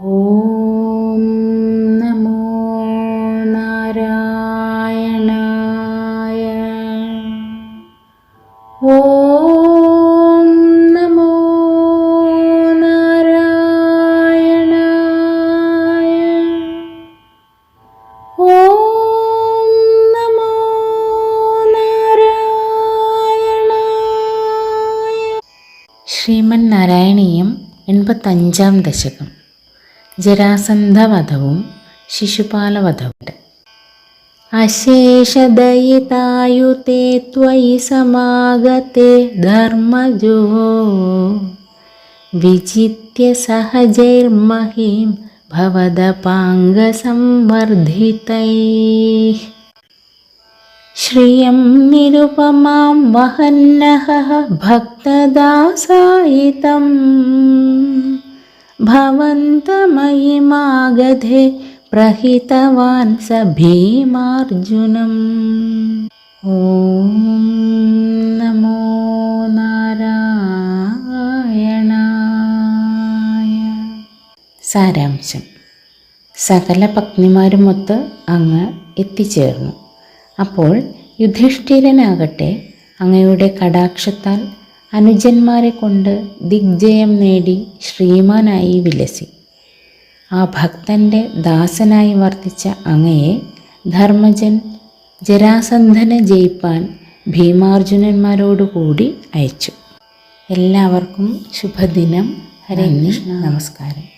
ഓം നമോ നാരായണായ. ഓം നമോ നാരായണായ. ഓം നമോ നാരായണായ. ശ്രീമൻ നാരായണീയം എൺപത്തഞ്ചാം ദശകം. ജരാസന്ധവധവും ശിശുപാലവധവും അശേഷദയിതായുത്തെ ത്വയി സമാഗത്തെ ധർമ്മജോ വിചിത്യ സഹജൈർമഹീം ഭവദപാംഗസംവർദ്ധിതൈः श्रियं निरुपमां वहन्नः भक्तदासायितं भवन्तमयिमागधे प्रहितवान् स भीमार्जुनम् ॐ नमो നാരായണായ സാരാംശം സകല പത്നിമാരുമൊത്ത് അങ്ങ് എത്തിച്ചേർന്നു അപ്പോൾ യുധിഷ്ഠിരനാകട്ടെ അങ്ങയുടെ കടാക്ഷത്താൽ അനുജന്മാരെ കൊണ്ട് ദിഗ്ജയം നേടി ശ്രീമാനായി വിലസി. ആ ഭക്തന്റെ ദാസനായി വർത്തിച്ച അങ്ങയെ ധർമ്മജൻ ജരാസന്ധനെ ജയിപ്പാൻ ഭീമാർജുനന്മാരോടുകൂടി അയച്ചു. എല്ലാവർക്കും ശുഭദിനം. ഹരേ കൃഷ്ണ. നമസ്കാരം.